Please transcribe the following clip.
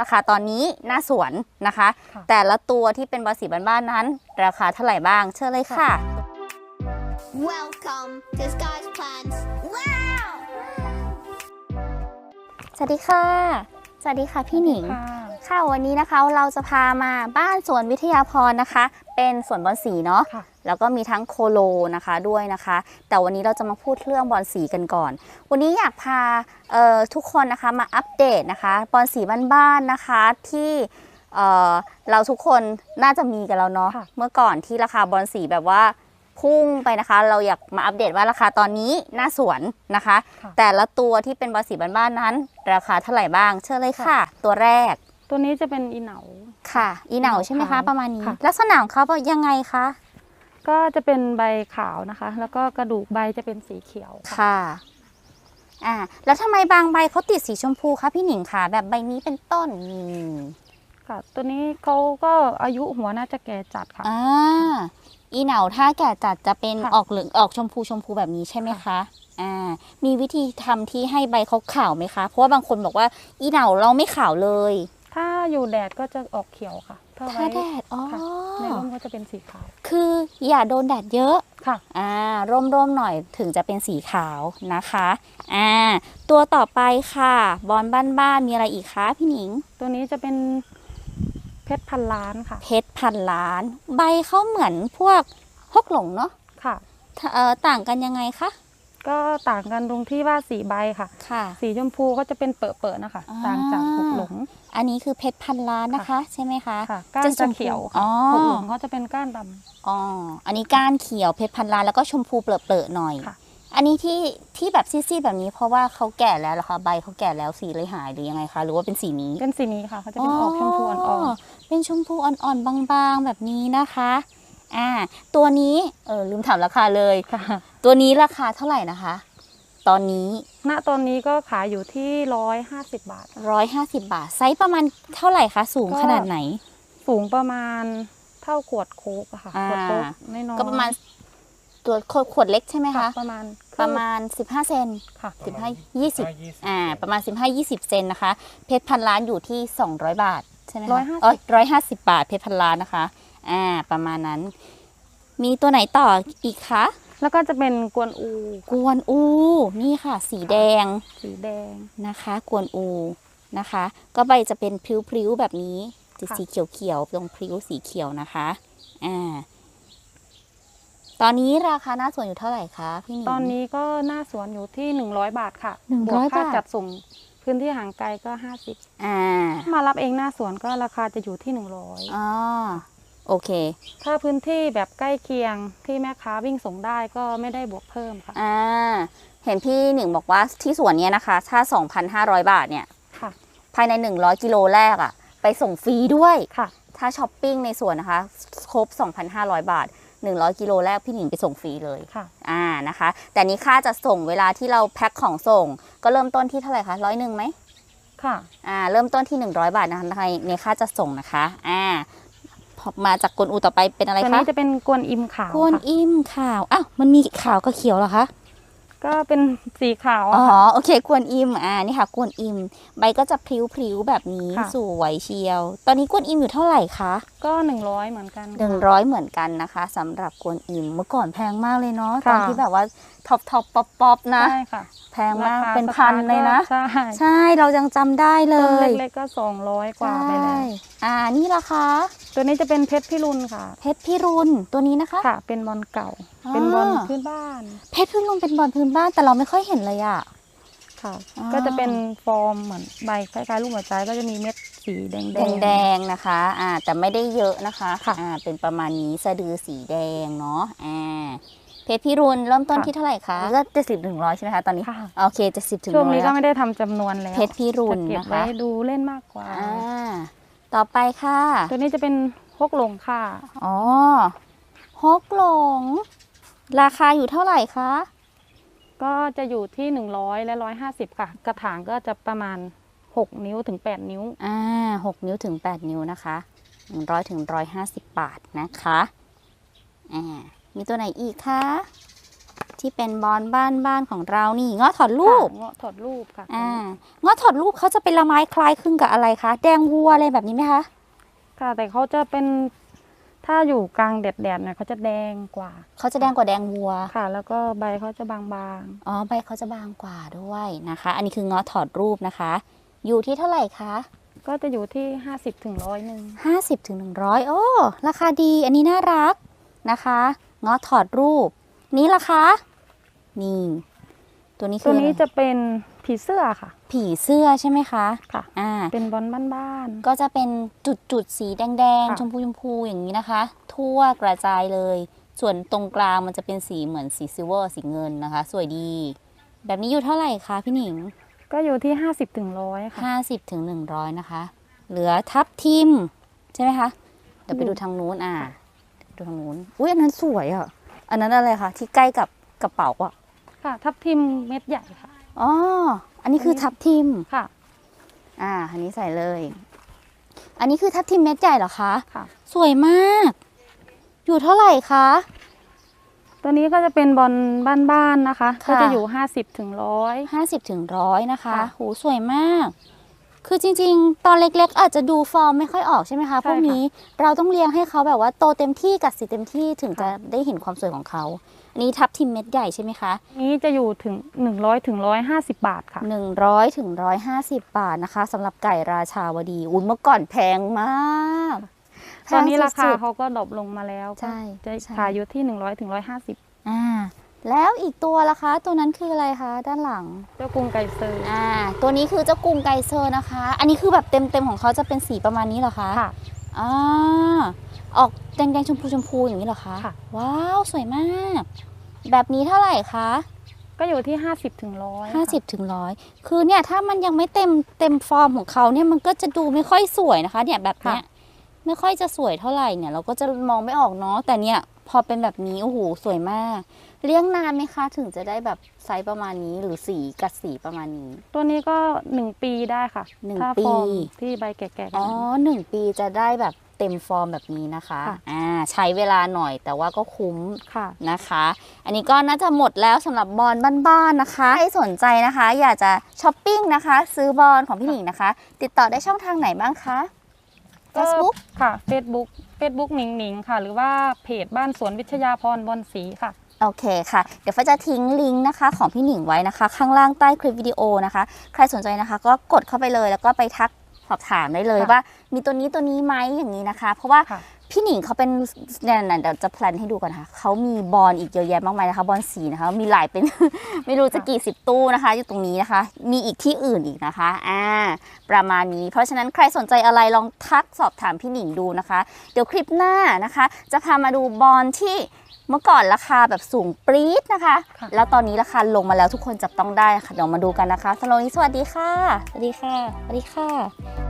ราคาตอนนี้หน้าสวนนะคะค่ะแต่ละตัวที่เป็นบอลสีบ้านๆนั้น ราคาเท่าไหร่บ้างเชิญเลยค่ะ Welcome to Sky's Plants. Wow! สวัสดีค่ะ สวัสดีค่ะพี่หนิง ค่ะค่ะวันนี้นะคะเราจะพามาบ้านสวนวิทยาพรนะคะ เป็นสวนบอลสีเนาะค่ะแล้วก็มีทั้งโคโลนะคะด้วยนะคะ แต่วันนี้เราจะมาพูดเรื่องบอลสีกันก่อน วันนี้อยากพาเอ่อทุกคนนะคะมาอัปเดตนะคะบอลสีบ้านๆนะคะที่เอ่อเราทุกคนน่าจะมีกันแล้วเนาะค่ะเมื่อก่อนที่ราคาบอลสีแบบว่าพุ่งไปนะคะ เราอยากมาอัปเดตว่าราคาตอนนี้หน้าสวนนะคะค่ะแต่ละตัวที่เป็นบอลสีบ้านๆนั้น ราคาเท่าไหร่บ้าง เชิญเลยค่ะ ตัวแรก ตัวนี้จะเป็นอีเหนา ค่ะ อีเหนาอีเหนาใช่ไหมคะขาวประมาณนี้ ค่ะ ลักษณะของเขาเป็นยังไงคะ ก็จะเป็นใบขาวนะคะ แล้วก็กระดูกใบจะเป็นสีเขียวค่ะค่ะ อ่า แล้วทำไมบางใบเขาติดสีชมพูคะพี่หนิงคะแบบใบนี้เป็นต้นนี่ค่ะ ตัวนี้เขาก็อายุหัวน่าจะแก่จัดค่ะ อ่า อีเหนาถ้าแก่จัดจะเป็นค่ะ ออกเหลืองออกชมพูชมพูแบบนี้ใช่ไหมคะ อ่า มีวิธีทำที่ให้ใบเขาขาวไหมคะ เพราะว่าบางคนบอกว่าอีเหนาเราไม่ขาวเลยถ้า อยู่แดดก็จะออกเขียวค่ะ ถ้าถ้าไว้แดดอ๋อค่ะในร่มก็จะเป็นสีขาว คืออย่าโดนแดดเยอะ ค่ะ อ่าร่มๆหน่อยถึงจะเป็นสีขาวนะคะอ่าตัวต่อไปค่ะ บอลบ้านๆมีอะไรอีกคะพี่หนิง ตัวนี้จะเป็นเพชรพันล้านค่ะ เพชรพันล้าน ใบเขาเหมือนพวกฮกหลงเนาะค่ะ ถ้าเอ่อต่างกันยังไงคะ ก็ต่างกันตรงที่ว่าสีใบค่ะ ค่ะ สีชมพูก็จะเป็นเปิดๆนะคะ อ่า ต่างจากหกหลง อันนี้คือเพชรพันล้านนะคะ ใช่ไหมคะค่ะก้านชจะมพูเขียวอ๋ค่ะอหกหลงเขาจะเป็นก้านดำ อ๋ออันนี้ก้านเขียวเพชรพันล้านแล้วก็ชมพูเปลอะๆหน่อย ค่ะ อันนี้ที่ที่แบบซีดๆแบบนี้เพราะว่าเขาแก่แล้วเหรอคะใบเขาแก่แล้วสีเลยหายหรือยังไงคะหรือว่าเป็นสีนี้ เป็นสีนี้ค่ะเขาจะเป็นออกชมพูอ่อนๆเป็นชมพูอ่อนๆ บางๆ แบบนี้นะคะ อ่า ตัวนี้ เออลืมถามราคาเลยค่ะ ตัวนี้ราคาเท่าไหร่นะคะ ตอนนี้ ณตอนนี้ก็ขายอยู่ที่ร้อยห้าสิบบาท150บาท ไซส์ประมาณเท่าไหร่คะ สูงก็ขนาดไหน สูงประมาณเท่าขวดโค้กอะค่ะอ่าขวดโค้กน้อยๆก็ประมาณตัวขวดขวดเล็กใช่ไหมค่ะคะประมาณประมาณ 15 เซนค่ะ15 20อ่าประมาณ 15 20 เซนนะคะ เพชรพันล้านอยู่ที่ 200 บาทใช่ไหมคะ150เอ้ยร้อยห้าสิบบาทเพชรพันล้านนะคะ อ่า ประมาณนั้น มีตัวไหนต่ออีกคะ แล้วก็จะเป็นกวนอูกวนอู นี่ค่ะ สีแดงสีแดงนะคะ กวนอูนะคะ ก็ใบจะเป็นพลิ้วๆแบบนี้จะค่ะสีเขียวๆตรงพลิ้วสีเขียวนะคะอ่าตอนนี้ราคาหน้าสวนอยู่เท่าไหร่คะพี่หนิงตอนนี้ก็หน้าสวนอยู่ที่หนึ่งร้อยบาทค่ะ100บวกค่าบาทจัดส่งพื้นที่ห่างไกลก็ห้าสิบอ่ามารับเองหน้าสวนก็ราคาจะอยู่ที่หนึ่งร้อยอ๋อ โอเค ถ้าพื้นที่แบบใกล้เคียงที่แม่ค้าวิ่งส่งได้ก็ไม่ได้บวกเพิ่มค่ะ อ่า เห็นพี่หนึ่งบอกว่าที่สวนเนี้ยนะคะ ถ้า 2,500 บาทเนี่ยค่ะ ภายใน 100 กิโลแรกอะไปส่งฟรีด้วยค่ะ ถ้าช้อปปิ้งในสวนนะคะ ครบ 2,500 บาท 100 กิโลแรกพี่หนิงไปส่งฟรีเลยค่ะ อ่านะคะ แต่นี้ค่าจะส่งเวลาที่เราแพ็คของส่ง ก็เริ่มต้นที่เท่าไหร่คะร้อยหนึ่งไหมค่ะ อ่า เริ่มต้นที่ 100 บาทนะคะในในค่าจะส่งนะคะ อ่าพอ มาจากกวนอูต่อไปเป็นอะไรตัวคะนี้จะเป็นกวนอิมขาวกวนค่ะอิมขาวอ้าวมันมีขาวกับเขียวเหรอคะก็เป็นสีขาวอ๋อะอค่ะ โอเคกวนอิมอ่านี่ค่ะกวนอิม ใบก็จะพลิ้วๆแบบนี้ค่ะ สวยเชียว ตอนนี้กวนอิมอยู่เท่าไหร่คะ ก็หนึ่งร้อยเหมือนกันหนึ่งร้อยเหมือนกันนะคะสำหรับกวนอิมเมื่อก่อนแพงมากเลยเนาะตค่ะ อนที่แบบว่าท็อปท็อปป๊อปป๊อปนะ ใช่ค่ะแพงมากราคเป็นพันเลยนะใช่ใช่เรายังจำได้เลต้นยเล็กๆก็สองร้อยกว่าไปแล้ว ใช่ อ่านี่ราคาตัวนี้จะเป็นเพชรพิรุณค่ะ เพชรพิรุณตัวนี้นะคะ ค่ะ เป็นบอลเก่าอ่า เป็นบอลพื้นบ้าน เพชรพิรุณเป็นบอลพื้นบ้านแต่เราไม่ค่อยเห็นเลยอะค่ะอ่าก็จะเป็นฟอร์มเหมือนใบคล้ายๆลูกหัวใจก็จะมีเม็ดสีแดงแดงแดงๆนะคะอ่าแต่ไม่ได้เยอะนะคะค่ะอ่าเป็นประมาณนี้สะดือสีแดงเนาะอ่าเพชรพิรุณเริ่มต้นค่ะที่เท่าไหร่คะก็เจ็ดสิบถึงร้อยใช่ไหมคะตอนนี้ค่ะโอเคเจ็ดสิบถึงช่วงร้อยนี้ก็ไม่ได้ทำจำนวนแล้วเพชรพิรุณจะเก็บนะไว้คะดูเล่นมากกว่าอ่า ต่อไปค่ะ ตัวนี้จะเป็นฮกหลงค่ะ อ๋อฮกหลง ราคาอยู่เท่าไหร่คะ ก็จะอยู่ที่หนึ่งร้อยและร้อยห้าสิบค่ะ กระถางก็จะประมาณหกนิ้วถึงแปดนิ้ว อ่าหกนิ้วถึงแปดนิ้วนะคะหนึ่งร้อยถึงร้อยห้าสิบบาทนะคะ อ่า มีตัวไหนอีกคะ ที่เป็นบอลบ้านบ้านของเรานี่เงาะถอดรูปค่ะเงาะถอดรูปค่ะอ่าเงาะถอดรูปเขาจะเป็นละไม้คล้ายคลึงกับอะไรคะแดงวัวอะไรแบบนี้ไหมคะค่ะแต่เขาจะเป็นถ้าอยู่กลางแดดๆเนี่ยเขาจะแดงกว่า เขาจะแดงกว่าแดงวัวค่ะ แล้วก็ใบเขาจะบางอ๋อใบเขาจะบางกว่าด้วยนะคะ อันนี้คือเงาะถอดรูปนะคะ อยู่ที่เท่าไหร่คะๆก็จะอยู่ที่ 50ถึงร้อยหนึ่ง50ถึง100โอ้ราคาดีอันนี้น่ารักนะคะเงาะถอดรูป นี้ราคา นี่ ตัวนี้คืตัอวอะไรนี้จะเป็นผีเสื้อค่ะ ผีเสื้อใช่ไหมคะค่ะ อ่า เป็นบอลบ้าน ก็จะเป็นจุดจุดๆสีแดงค่ะๆชมพูชมพูอย่างนี้นะคะ ทั่วกระจายเลย ส่วนตรงกลางมันจะเป็นสีเหมือนสีซิลเวอร์สีเงินนะคะ สวยดี แบบนี้อยู่เท่าไหร่คะพี่หนิง ๆ ก็อยู่ที่ 50ถึงร้อยค่ะ 50ถึง100 นะคะ เหลือทับทิม ใช่ไหมคะ เดี๋ยวไปดูทางนู้นอ่าดูทางนู้น อุ้ยอันนั้นสวยอะ อันนั้นอะไรคะที่ใกล้กับกระเป๋าอะ ค่ะ ทับทิมเม็ดใหญ่ค่ะ อ๋อ อันนี้คือทับทิม ค่ะ อ่า อันนี้ใส่เลย อันนี้คือทับทิมเม็ดใหญ่เหรอคะ ค่ะ สวยมาก อยู่เท่าไหร่คะ ตัวนี้ก็จะเป็นบอลบ้านๆนะคะค่ะก็จะอยู่50ถึงร้อย50ถึงร้อยนะคะค่ะโห สวยมาก คือจริงๆ ตอนเล็กๆ อาจจะดูฟอร์มไม่ค่อยออกใช่ไหมคะใช่พวกค่ะนี้เราต้องเลี้ยงให้เขาแบบว่าโตเต็มที่กัดสีเต็มที่ถึงจะค่ะได้เห็นความสวยของเขาอันนี้ทับทิมเม็ดใหญ่ใช่ไหมคะนี้จะอยู่ถึง 100ถึง150 บาทค่ะ 100ถึง150 บาทนะคะสำหรับไก่ราชาวดีอุ้ยเมื่อก่อนแพงมากแพตอนงนี้ราคาสุดเขาก็ดรอปลงมาแล้วใช่ก็จะใช่ขายอยู่ที่ 100ถึง150ๆอ่า แล้วอีกตัวล่ะคะ ตัวนั้นคืออะไรคะด้านหลัง เจ้ากรุงไก่เซอร์อ่าตัวนี้คือเจ้ากรุงไกเซอร์นะคะ อันนี้คือแบบเต็มๆของเขาจะเป็นสีประมาณนี้เหรอคะค่ะอ่าออกแดงๆชมพูชมพูอย่างนี้เหรอคะค่ะ ว้าวสวยมาก แบบนี้เท่าไหร่คะก็อยู่ที่ 50ถึงร้อย50ถึงร้อยคือเนี่ยถ้ามันยังไม่เต็มเต็มฟอร์มของเขาเนี่ยมันก็จะดูไม่ค่อยสวยนะคะ เนี่ยแบบเนี้ยไม่ค่อยจะสวยเท่าไหร่เนี่ย เราก็จะมองไม่ออกเนาะแต่เนี่ย พอเป็นแบบนี้โอ้โหสวยมาก เลี้ยงนานไหมคะ ถึงจะได้แบบไซส์ประมาณนี้หรือสีกัดสีประมาณนี้ ตัวนี้ก็1ปีได้ค่ะหนึ่งถ้าปี ฟอร์มที่ใบแก่ๆกันอ๋อหนึ่งปีจะได้แบบเต็มฟอร์มแบบนี้นะคะค่ะอ่าใช้เวลาหน่อยแต่ว่าก็คุ้ม ค่ะ นะคะ อันนี้ก็น่าจะหมดแล้วสำหรับบอลบ้านๆนะคะ ใครสนใจนะคะ อยากจะช้อปปิ้งนะคะ ซื้อบอลของพี่หนิงนะคะ ติดต่อได้ช่องทางไหนบ้างคะ Facebook ค่ะ Facebook Facebook หนิงหนิงค่ะ หรือว่าเพจบ้านสวนวิทยาพรบอนสีค่ะ โอเคค่ะ เดี๋ยวฟ้าจะทิ้งลิงก์นะคะ ของพี่หนิงไว้นะคะ ข้างล่างใต้คลิปวิดีโอนะคะ ใครสนใจนะคะ ก็กดเข้าไปเลยแล้วก็ไปทัก สอบถามได้เลยค่ะว่า มีตัวนี้ตัวนี้ไหมอย่างนี้นะคะ เพราะว่าค่ะพี่หนิงเขาเป็นเนี่ยนะเดี๋ยวจะแพลนให้ดูก่อนนะคะเขามีบอลอีกเยอะแยะมากมายนะคะบอลสีนะคะ มีหลายเป็น ไม่รู้จะกี่สิบตู้นะคะ อยู่ตรงนี้นะคะ มีอีกที่อื่นอีกนะคะอ่าประมาณนี้ เพราะฉะนั้นใครสนใจอะไรลองทักสอบถามพี่หนิงดูนะคะ เดี๋ยวคลิปหน้านะคะ จะพามาดูบอลที่ เมื่อก่อนราคาแบบสูงปรี๊ดนะคะค่ะแล้วตอนนี้ราคาลงมาแล้วทุกคนจับต้องได้ค่ะ เดี๋ยวมาดูกันนะคะสำหรับวันนี้สวัสดีค่ะ สวัสดีค่ะ สวัสดีค่ะ